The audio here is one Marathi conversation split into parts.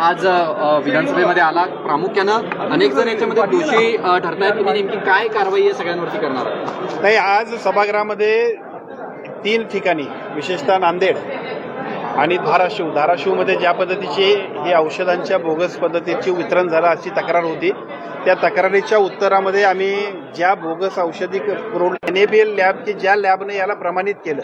आज विधानसभेमध्ये आला प्रामुख्यानं. अनेक जण याच्यामध्ये दोषी ठरतायत. तुम्ही नेमकी काय कारवाई आहे सगळ्यांवरती करणार नाही आज सभागृहामध्ये तीन ठिकाणी विशेषतः नांदेड आणि धाराशिव. धाराशिवमध्ये ज्या पद्धतीचे हे औषधांच्या बोगस पद्धतीचे वितरण झालं अशी तक्रार होती. त्या तक्रारीच्या उत्तरामध्ये आम्ही ज्या बोगस औषधी N A B L lab की ज्या लॅबने याला प्रमाणित केलं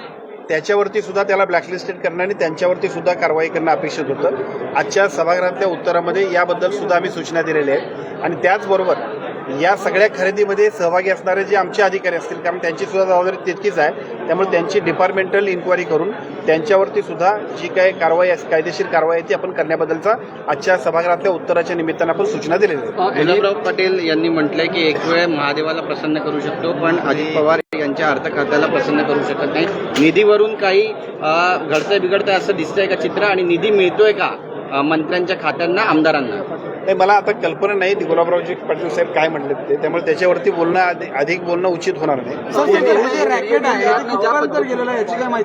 त्याच्यावरती सुद्धा त्याला ब्लॅकलिस्टेड करणं आणि त्यांच्यावरती सुद्धा कारवाई करणं अपेक्षित होतं. आजच्या सभागृहातल्या उत्तरामध्ये याबद्दल सुद्धा आम्ही सूचना दिलेल्या आहेत. आणि त्याचबरोबर या सगळ्या खरेदीमध्ये सहभागी असणारे जे आमचे अधिकारी असतील कारण त्यांची सुद्धा जबाबदारी तितकीच आहे त्यामुळे त्यांची डिपार्टमेंटल इन्क्वायरी करून त्यांच्यावरती सुद्धा जी काही कारवाई अस- कायदेशीर कारवाई आहे ती आपण करण्याबद्दलचा आजच्या सभागृहातल्या उत्तराच्या निमित्तानं आपण सूचना दिलेल्या आहेत गुलाबराव पटेल यांनी म्हटलंय की एक वेळ महादेवाला प्रसन्न करू शकतो पण अजित पवार यांच्या अर्थखात्याला प्रसन्न करू शकत नाही. निधीवरून काही घडतंय बिघडतंय असं दिसतंय का चित्र? आणि निधी मिळतोय का मंत्र्यांच्या खात्यांना आमदारांना? नाही मला आता कल्पना नाही. ती गुलाबरावजी पाटील साहेब काय म्हटले ते. त्यामुळे त्याच्यावरती बोलणं अधि- अधिक बोलणं उचित होणार नाही.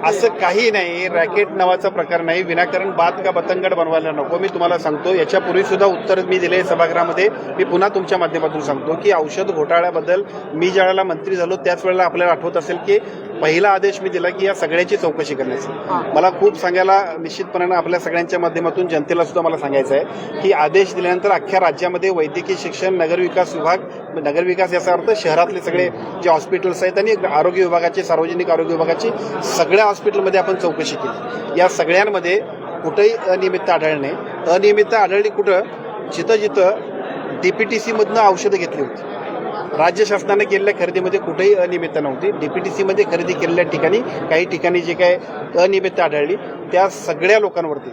असं काही नाही. रॅकेट नावाचा प्रकार नाही. विनाकारण बात का बतंगड बनवायला नको मी तुम्हाला सांगतो. याच्यापूर्वी सुद्धा उत्तर मी दिले सभागृहामध्ये. मी पुन्हा तुमच्या माध्यमातून सांगतो की औषध घोटाळ्याबद्दल मी ज्या वेळेला मंत्री झालो त्याच वेळेला आपल्याला आठवत असेल की पहिला आदेश मी दिला की या सगळ्याची चौकशी करण्याचा. मला खूप सांगायला निश्चितपणानं आपल्या सगळ्यांच्या माध्यमातून जनतेला सुद्धा मला सांगायचं आहे की आदेश दिल्यानंतर अख्ख्या राज्यामध्ये वैद्यकीय शिक्षण नगरविकास विभाग नगरविकास याचा अर्थ शहरातले सगळे जे हॉस्पिटल्स आहेत आणि आरोग्य विभागाचे सार्वजनिक आरोग्य विभागाची सगळ्या हॉस्पिटलमध्ये आपण चौकशी केली. या सगळ्यांमध्ये कुठंही अनियमितता आढळणे अनियमितता आढळली कुठं? जिथं जिथं डीपीटीसीमधनं औषधं घेतली होती. राज्य शासनाने केलेल्या खरेदीमध्ये कुठेही अनियमितता नव्हती. डीपीटीसीमध्ये खरेदी केलेल्या ठिकाणी काही ठिकाणी जे काय अनियमितता आढळली त्या सगळ्या लोकांवरती.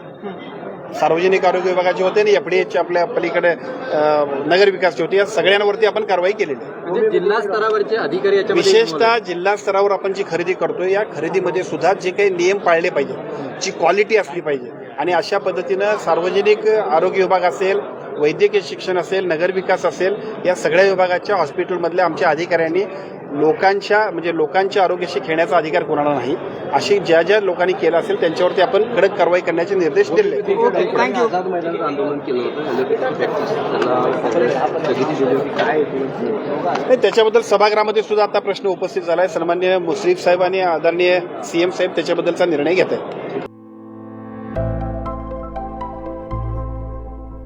सार्वजनिक आरोग्य विभागाचे होते आणि एफडीएचे आपल्या पलीकडे नगरविकासचे होते. या सगळ्यांवरती आपण कारवाई केलेली आहे. म्हणजे जिल्हा स्तरावरचे अधिकारी विशेषतः जिल्हा स्तरावर आपण जी खरेदी करतोय या खरेदीमध्ये सुद्धा जे काही नियम पाळले पाहिजे जी क्वालिटी असली पाहिजे. आणि अशा पद्धतीनं सार्वजनिक आरोग्य विभाग असेल वैद्यकीय शिक्षण असेल नगरविकास असेल या सगळ्या विभागाच्या हॉस्पिटलमधल्या आमच्या अधिकाऱ्यांनी लोकांच्या म्हणजे लोकांच्या आरोग्याशी खेळण्याचा अधिकार कोणाला नाही. अशी ज्या ज्या लोकांनी केलं असेल त्यांच्यावरती आपण कडक कारवाई करण्याचे निर्देश दिले नाही त्याच्याबद्दल सभागृहामध्ये सुद्धा आता प्रश्न उपस्थित झाला आहे सन्मान्य मुश्रीफ साहेब आणि आदरणीय सीएम साहेब त्याच्याबद्दलचा निर्णय घेत आहेत